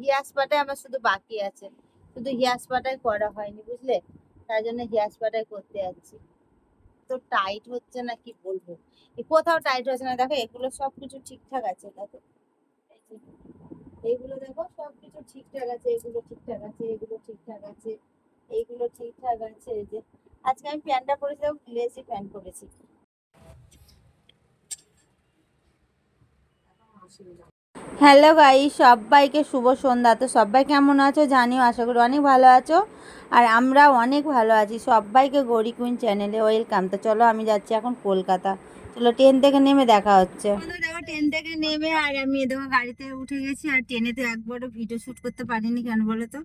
Hair স্পাটাই আমার শুধু বাকি আছে। শুধু হেয়ার স্পাটাই করা হয়নি, বুঝলে? তাই জন্য হেয়ার স্পাটাই করতে যাচ্ছি। তো টাইট হচ্ছে না, কি বলব? কোথাও টাইট হচ্ছে না। দেখো, এগুলো সব কিছু ঠিকঠাক আছে, দেখো। এইগুলো দেখো, সব কিছু ঠিকঠাক আছে, এগুলো ঠিকঠাক আছে, এগুলো ঠিকঠাক আছে, এইগুলো ঠিকঠাক আছে, এই যে। আজকে আমি প্যান্টটা পরেছিলাম লেসি প্যান্ট পরেছি। হ্যালো গাই সবাইকে শুভ সন্ধ্যা। তো সবাই কেমন আছো? জানিও আশা করি অনেক ভালো আছো। আর আমরা অনেক ভালো আছি। সবাইকে গৌরী কুইন চ্যানেলে ওয়েলকাম। তো চলো আমি যাচ্ছি এখন কলকাতা। চলো ট্রেন থেকে নেমে দেখা হচ্ছে। দেখো ট্রেন থেকে নেমে আর আমি দেখো গাড়িতে উঠে গেছি। আর ট্রেনে তো একবারও ভিডিও শ্যুট করতে পারিনি কেন বলো তো?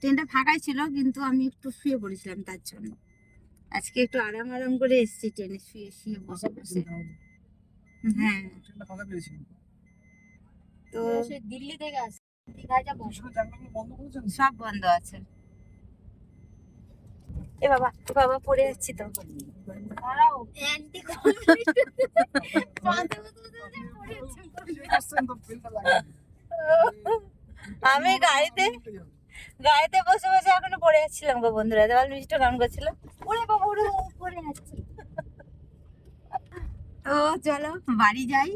ট্রেনটা ফাঁকাই ছিল কিন্তু আমি একটু শুয়ে পড়েছিলাম তার জন্য। আজকে একটু আরাম আরাম করে এসেছি ট্রেনে শুয়ে শুয়ে বসে বসে। হ্যাঁ। তো দিল্লি থেকে আসে। দীঘা যাব সব বন্ধ আছে। এ বাবা এ বাবা পড়ে যাচ্ছি তো। দাঁড়াও। অ্যান্টি আমি গাড়িতে গাড়িতে বসে বসে এখনও পড়ে যাচ্ছিলাম গো বন্ধুরা। দেওয়াল মিষ্টি গান করছিল। ওরে বাবা ওরে পড়ে যাচ্ছে। তো চলো বাড়ি যাই।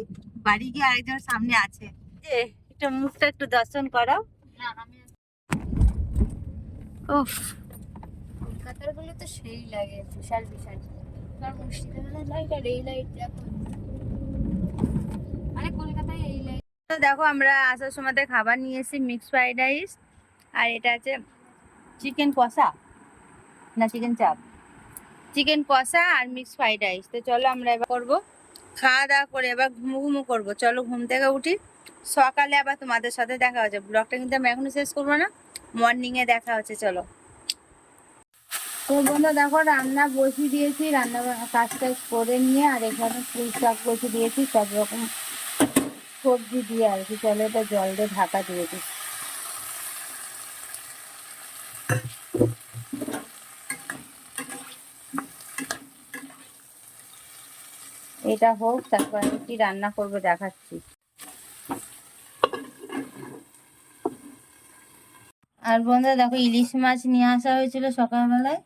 বাড়ি গিয়ে আরেকজন সামনে আছে। যে একটু মুখটা একটু দর্শন করাও। আমি কলকাতারগুলো তো সেই লাগে বিশাল বিশাল। আর মুর্শিদাবাদের লাইট আর এই লাইট দেখো। মানে কলকাতায় এই লাইট তো দেখো আমরা আসার সময় খাবার নিয়ে এসেছি মিক্স ফ্রাইড রাইস আর এটা আছে চিকেন কষা না চিকেন চাপ চিকেন কষা আর মিক্স ফ্রাইড রাইস তো চলো আমরা এবার করব। খাওয়া দাওয়া করে এবার ঘুমু ঘুমু করব। চলো ঘুম থেকে উঠি। সকালে আবার তোমাদের সাথে দেখা হচ্ছে। ব্লগটা কিন্তু আমি এখনও শেষ করব না। মর্নিংয়ে দেখা হচ্ছে, চলো। তো বন্ধু, দেখো, রান্না বসিয়ে দিয়েছি। রান্না কাজ টাজ করে নিয়ে আর এখানে ফুল শাক বসিয়ে দিয়েছি, সব রকম সবজি দিয়ে আর কি। চলো, এটা জল দিয়ে ঢাকা দিয়ে দিই। এটা হোক, তারপর আমি কি রান্না করব দেখাচ্ছি। আর বন্ধুরা দেখো ইলিশ মাছ নিয়ে আসা হয়েছিল সকালবেলায়।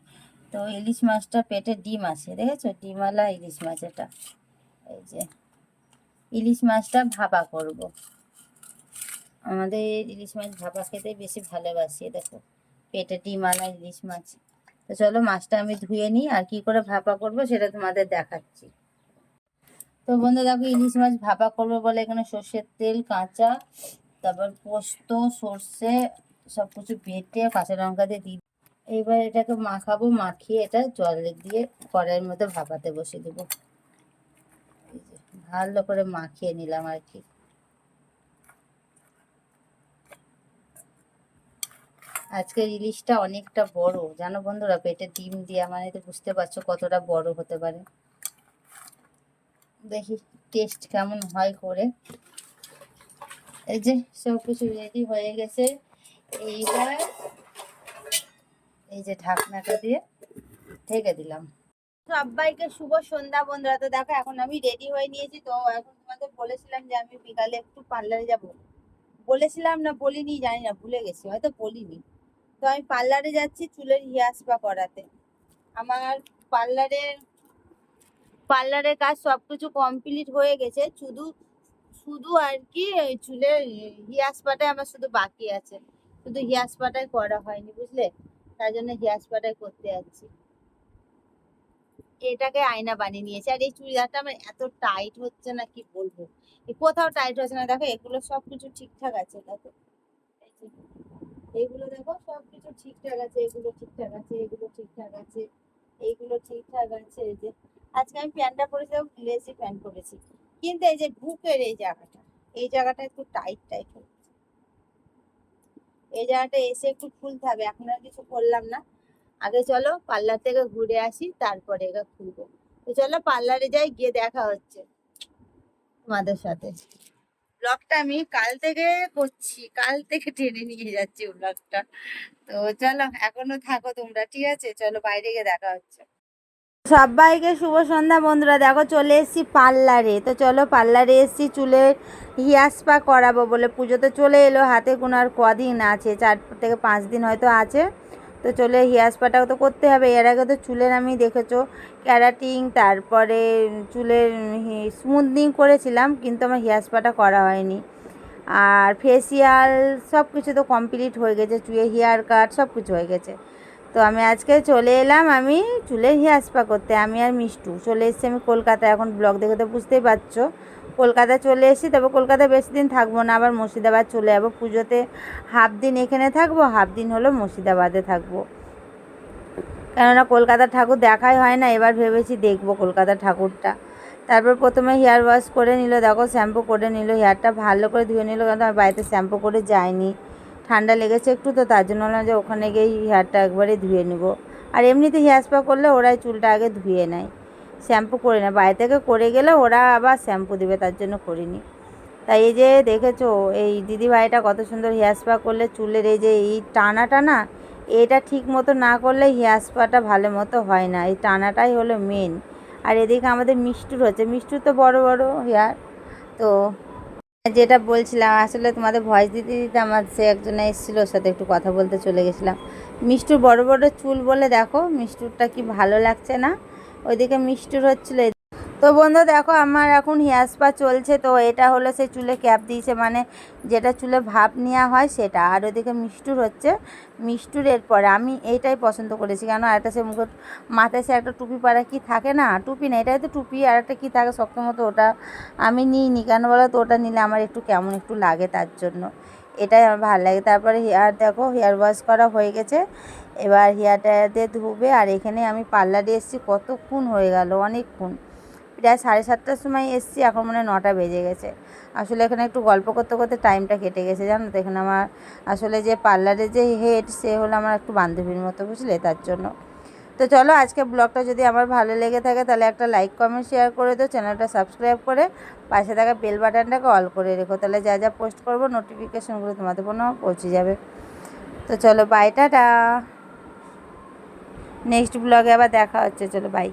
তো ইলিশ মাছটা পেটে ডিম আছে, দেখেছ? ডিমওয়ালা ইলিশ মাছ এটা। এই যে, ইলিশ মাছটা ভাপা করব। আমাদের ইলিশ মাছ ভাপা খেতে বেশি ভালোবাসি দেখো। পেটে ডিমওয়ালা ইলিশ মাছ। তো চলো মাছটা আমি ধুয়ে নিই, আর কি করে ভাপা করব সেটা তোমাদের দেখাচ্ছি। তো বন্ধু দেখো, ইলিশ মাছ ভাপা করব বলে এখানে সর্ষের তেল, কাঁচা, তারপর পোস্ত, সর্ষে সব কিছু বেটে কাঁচা লঙ্কা দিয়ে দিই এইবার এটাকে মাখাবো, মাখিয়ে এটা জলে দিয়ে কড়াইয়ের মধ্যে ভাপাতে বসিয়ে দেবো। ভালো করে মাখিয়ে নিলাম আর কি। আজকের ইলিশটা অনেকটা বড়, জানো বন্ধুরা, পেটে ডিম দেওয়া মানে তো বুঝতে পারছ কতটা বড় হতে পারে। দেখি, টেস্ট কেমন হয় করে। এই যে সব কিছু রেডি হয়ে গেছে। এইবার এই যে ঢাকনাটা দিয়ে ঢেকে দিলাম। সবাইকে শুভ সন্ধ্যা বন্ধুরা। তো দেখো, এখন আমি রেডি হয়ে নিয়েছি। তো এখন তোমাদের বলেছিলাম যে আমি বিকালে একটু পার্লারে যাব। বলেছিলাম না, বলিনি, জানি না, ভুলে গেছি, হয়তো বলিনি। তো আমি পার্লারে যাচ্ছি চুলের হেয়ার স্পা করাতে আমার পার্লারের পার্লারের কাজ সবকিছু কমপ্লিট হয়ে গেছে। শুধু শুধু আর কি চুলের হেয়ার স্পাটাই আমার শুধু বাকি আছে। শুধু হেয়ার স্পাটাই করা হয়নি, বুঝলে? তাই জন্য হেয়ার স্পাটাই করতে যাচ্ছি। এটাকে আয়না বানিয়ে নিয়েছে। আর এই চুড়িদারটা আমার এত টাইট হচ্ছে না, কি বলব? কোথাও টাইট হচ্ছে না। দেখো, এগুলো সব কিছু ঠিকঠাক আছে, দেখো। এই এইগুলো দেখো সব কিছু ঠিকঠাক আছে, এগুলো ঠিকঠাক আছে, এগুলো ঠিকঠাক আছে, এইগুলো ঠিকঠাক আছে, এই যে। আজকে আমি প্যান্টটা পরেছিলাম লেসি প্যান্ট পরেছি। কিন্তু এই যে, বুকের এই জায়গাটা এই জায়গাটা একটু টাইট টাইট হচ্ছে। এই জায়গাটা এসে একটু খুলতে হবে, এখন আর কিছু করলাম না। আগে চলো পার্লার থেকে ঘুরে আসি, তারপরে এটা খুলবো। তো চলো পার্লারে যাই, গিয়ে দেখা হচ্ছে তোমাদের সাথে। ব্লগটা আমি কাল থেকে করছি, কাল থেকে টেনে নিয়ে যাচ্ছি ব্লগটা। তো চলো এখনও থাকো তোমরা, ঠিক আছে? চলো বাইরে গিয়ে দেখা হচ্ছে। সবাইকে শুভ সন্ধ্যা বন্ধুরা। দেখো চলে এসেছি পার্লারে। তো চলো পার্লারে এসেছি চুলের হেয়ার স্পা করাবো বলে। পুজো তো চলে এলো, হাতে কোনো আর কদিন আছে, চার থেকে পাঁচ দিন হয়তো আছে। তো চলে হেয়ার স্পাটাও তো করতে হবে। এর আগে তো চুলের আমি দেখেছ ক্যারাটিং তারপরে চুলের স্মুথনিং করেছিলাম, কিন্তু আমার হেয়ার স্পাটা করা হয়নি। আর ফেসিয়াল সব কিছু তো কমপ্লিট হয়ে গেছে, চুয়ে হেয়ার কাট সব কিছু হয়ে গেছে। তো আমি আজকে চলে এলাম আমি চুলের হেয়ার স্পা করতে, আমি আর মিষ্টু। চলে এসেছি আমি কলকাতায়, এখন ব্লগ দেখে তো বুঝতেই পারছ। কলকাতায় চলে এসেছি তবে কলকাতায় বেশি দিন থাকব না, আবার মুর্শিদাবাদ চলে যাব। পুজোতে হাফ দিন এখানে থাকব হাফ দিন হলো মুর্শিদাবাদে থাকব। কেননা কলকাতার ঠাকুর দেখাই হয় না, এবার ভেবেছি দেখব কলকাতার ঠাকুরটা। তারপর প্রথমে হেয়ার ওয়াশ করে নিল, দেখো শ্যাম্পু করে নিল, হেয়ারটা ভালো করে ধুয়ে নিল কারণ আমি বাড়িতে শ্যাম্পু করে যাইনি। ঠান্ডা লেগেছে একটু, তো তার জন্য যে ওখানে গিয়ে হেয়ারটা একবারে ধুয়ে নেব। আর এমনিতে হেয়ার স্পা করলে ওরাই চুলটা আগে ধুয়ে নেয়। শ্যাম্পু করে না বাইরে থেকে করে গেলে ওরা আবার শ্যাম্পু দেবে, তার জন্য করিনি। তাই এই যে দেখেছ, এই দিদি ভাইটা কত সুন্দর হেয়ার স্পা করলে চুলের এই যে এই টানা টানা এটা ঠিক মতো না করলে হেয়ার স্পাটা ভালো মতো হয় না। এই টানাটাই হলো মেন আর এদিকে আমাদের মিষ্টুর হচ্ছে। মিষ্টুর তো বড় বড় হেয়ার। তো যেটা বলছিলাম, আসলে তোমাদের ভয়েস দিতে দিতে আমার সে একজন এসেছিল, ওর সাথে একটু কথা বলতে চলে গেছিলাম। মিষ্টুর বড় বড় চুল বলে দেখো, মিষ্টুরটা কি ভালো লাগছে না? ওইদিকে মিষ্টুর হচ্ছিল তো বন্ধু দেখো, আমার এখন হেয়ার স্পা চলছে, তো এটা হলো সেই চুলে ক্যাপ দিয়েছে মানে যেটা চুলে ভাপ নেওয়া হয় সেটা। আর ওদিকে মিষ্টুর হচ্ছে, মিষ্টুর এরপরে। আমি এইটাই পছন্দ করেছি, কেন একটা সে মুখে মাথায় সে একটা টুপি পাড়া কি থাকে না? টুপি না, এটাই তো টুপি, আর একটা কী থাকে শক্ত মতো ওটা আমি নিইনি। কেন বলো তো, ওটা নিলে আমার একটু কেমন একটু লাগে তার জন্য। এটাই আমার ভালো লাগে। তারপরে হেয়ার দেখো, হেয়ার ওয়াশ করা হয়ে গেছে। এবার হেয়ারটা দিয়ে ধুবে, আর এখানে আমি পার্লারে এসেছি কতক্ষণ হয়ে গেল অনেকক্ষণ প্রায় সাড়ে সাতটার সময় এসেছি, এখন মনে হয় নটা বেজে গেছে। আসলে এখানে একটু গল্প করতে করতে টাইমটা কেটে গেছে, জানো তো? এখানে আমার আসলে যে পার্লারের যে হেড সে হলো আমার একটু বান্ধবীর মতো, বুঝলে? তার জন্য। তো চলো, আজকে ব্লগটা যদি আমার ভালো লেগে থাকে, তাহলে একটা লাইক কমেন্ট শেয়ার করে দিও চ্যানেলটা সাবস্ক্রাইব করে পাশে থাকা বেল বাটনটাকে অল করে রেখো। তাহলে যা যা পোস্ট করব নোটিফিকেশনগুলো তোমাদের ফোনে পৌঁছে যাবে। তো চলো বাই টাটা। নেক্সট ব্লগে আবার দেখা হচ্ছে। চলো বাই